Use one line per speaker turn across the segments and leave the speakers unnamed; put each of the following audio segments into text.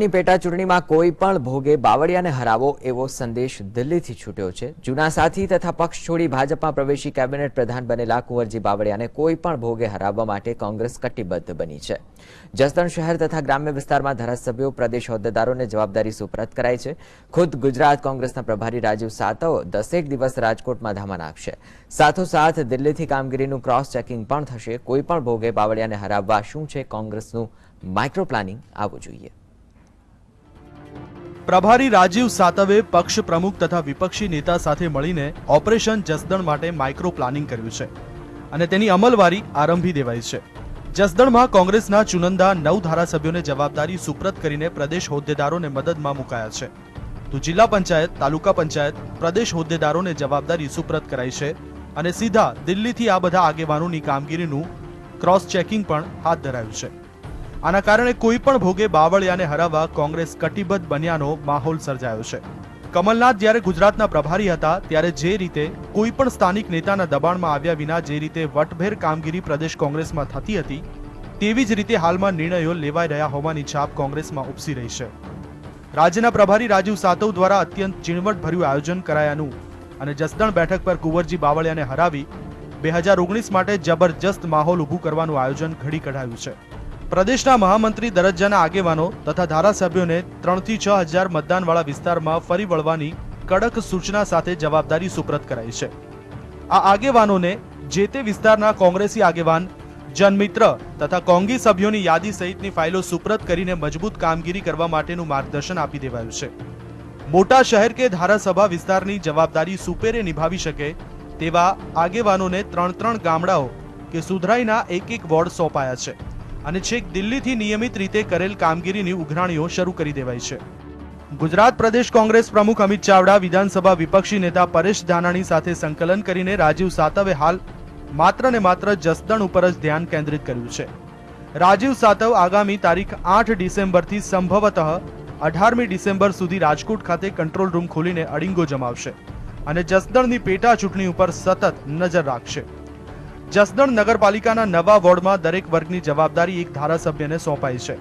ની પેટા ચૂંટણીમાં કોઈ પણ ભોગે બાવળિયાને હરાવો એવો સંદેશ દિલ્હીથી છૂટ્યો છે. જૂના સાથી તથા પક્ષ છોડી ભાજપમાં પ્રવેશી કેબિનેટ પ્રધાન બનેલા કુંવરજી બાવળિયાને કોઈ પણ ભોગે હરાવવા માટે કોંગ્રેસ કટિબદ્ધ બની છે. જસદણ શહેર તથા ગ્રામ્ય વિસ્તારમાં ધારાસભ્યો, પ્રદેશ હોદ્દેદારોને જવાબદારી સુપ્રત કરાઈ છે. ખુદ ગુજરાત કોંગ્રેસના પ્રભારી રાજીવ સાતવ દસેક દિવસ રાજકોટમાં ધામા નાખશે. સાથોસાથ દિલ્હીથી કામગીરીનું ક્રોસ ચેકિંગ પણ થશે. કોઈ પણ ભોગે બાવળિયાને હરાવવા શું છે કોંગ્રેસનું માઇક્રો પ્લાનિંગ આવવું જોઈએ.
પ્રભારી રાજીવ સાતવે પક્ષ પ્રમુખ તથા વિપક્ષી નેતા સાથે મળીને ઓપરેશન જસદણ માટે માઇક્રો પ્લાનિંગ કર્યું છે અને તેની અમલવારી આરંભી દેવાઈ છે. જસદણમાં કોંગ્રેસના ચુનંદા નવ ધારાસભ્યોને જવાબદારી સુપ્રત કરીને પ્રદેશ હોદ્દેદારોને મદદમાં મુકાયા છે. તો જિલ્લા પંચાયત, તાલુકા પંચાયત, પ્રદેશ હોદ્દેદારોને જવાબદારી સુપ્રત કરાઈ છે અને સીધા દિલ્હીથી આ બધા આગેવાનોની કામગીરીનું ક્રોસ ચેકિંગ પણ હાથ ધરાયું છે. આના કારણે કોઈ પણ ભોગે બાવળિયાને હરાવવા કોંગ્રેસ કટિબદ્ધ બન્યાનો માહોલ સર્જાયો છે. કમલનાથ જ્યારે ગુજરાતના પ્રભારી હતા, ત્યારે જે રીતે કોઈ પણ સ્થાનિક નેતાના દબાણમાં આવ્યા વિના જે રીતે વટભેર કામગીરી પ્રદેશ કોંગ્રેસમાં થતી હતી, તેવી જ રીતે હાલમાં નિર્ણયો લેવાઈ રહ્યા હોવાની છાપ કોંગ્રેસમાં ઉપસી રહી છે. રાજ્યના પ્રભારી રાજીવ સાતવ દ્વારા અત્યંત ઝીણવટભર્યું આયોજન કરાયાનું અને જસદણ બેઠક પર કુંવરજી બાવળિયાને હરાવી, બે હજાર ઓગણીસ માટે જબરજસ્ત માહોલ ઊભું કરવાનું આયોજન ઘડી કઢાયું છે. પ્રદેશના મહામંત્રી દરજ્જાના આગેવાનો તથા ધારાસભ્યોને ત્રણથી છ હજાર મતદાનવાળા વિસ્તારમાં ફરી વળવાની કડક સૂચના સાથે જવાબદારી સુપ્રત કરાઈ છે. આ આગેવાનોને જે તે વિસ્તારના કોંગ્રેસી આગેવાન, જનમિત્ર તથા કોંગી સભ્યોની યાદી સહિતની ફાઇલો સુપ્રત કરીને મજબૂત કામગીરી કરવા માટેનું માર્ગદર્શન આપી દેવાયું છે. મોટા શહેર કે ધારાસભા વિસ્તારની જવાબદારી સુપેરે નિભાવી શકે તેવા આગેવાનોને ત્રણ ત્રણ ગામડાઓ કે સુધરાઈના એક એક વોર્ડ સોંપાયા છે. અને છેક દિલ્હીથી નિયમિત રીતે કરેલ કામગીરીની ઉઘરાણીઓ શરૂ કરી દેવાઈ છે. ગુજરાત પ્રદેશ કોંગ્રેસ પ્રમુખ અમિત ચાવડા, વિધાનસભા વિપક્ષી નેતા પરેશ ધાનાણી સાથે સંકલન કરીને રાજીવ સાતવે હાલ માત્ર ને માત્ર જસદણ ઉપર જ ધ્યાન કેન્દ્રિત કર્યું છે. રાજીવ સાતવ આગામી તારીખ આઠ ડિસેમ્બરથી સંભવતઃ અઢારમી ડિસેમ્બર સુધી રાજકોટ ખાતે કંટ્રોલ રૂમ ખોલીને અડિંગો જમાવશે અને જસદણની પેટા ચૂંટણી ઉપર સતત નજર રાખશે. જસદણ નગરપાલિકાના નવા વોર્ડમાં દરેક વર્ગની જવાબદારી એક ધારાસભ્યને સોંપાઈ છે.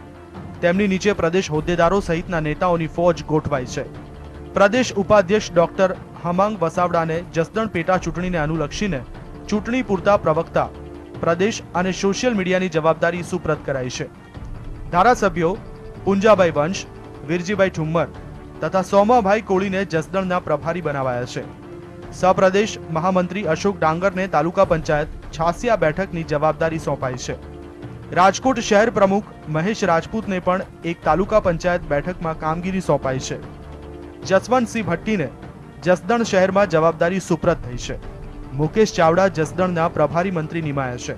તેમની નીચે પ્રદેશ હોદ્દેદારો સહિતના નેતાઓની ફોજ ગોઠવાઈ છે. પ્રદેશ ઉપાધ્યક્ષ ડોક્ટર હમાંગ વસાવડાને જસદણ પેટા ચૂંટણીને અનુલક્ષીને ચૂંટણી પૂરતા પ્રવક્તા, પ્રદેશ અને સોશિયલ મીડિયાની જવાબદારી સુપ્રત કરાઈ છે. ધારાસભ્યો પુંજાભાઈ વંશ, વીરજીભાઈ ઠુમ્મર તથા સોમાભાઈ કોળીને જસદણના પ્રભારી બનાવાયા છે. સપ્રદેશ મહામંત્રી અશોક ડાંગરને તાલુકા પંચાયત છાસિયા બેઠકની જવાબદારી સોંપાઈ છે. રાજકોટ શહેર પ્રમુખ મહેશ રાજપૂતને પણ એક તાલુકા પંચાયત બેઠકમાં કામગીરી સોંપાઈ છે. જસવંતસિંહ ભટ્ટીને જસદણ શહેરમાં જવાબદારી સુપ્રત થઈ છે. મુકેશ ચાવડા જસદણના પ્રભારી મંત્રી નિમાયા છે.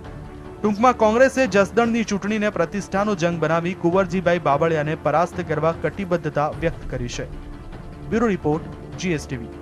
ટૂંકમાં કોંગ્રેસે જસદણની ચૂંટણીને પ્રતિષ્ઠાનો જંગ બનાવી કુંવરજીભાઈ બાબળિયાને પરાસ્ત કરવા કટિબદ્ધતા વ્યક્ત કરી છે. Bureau report, GSTV.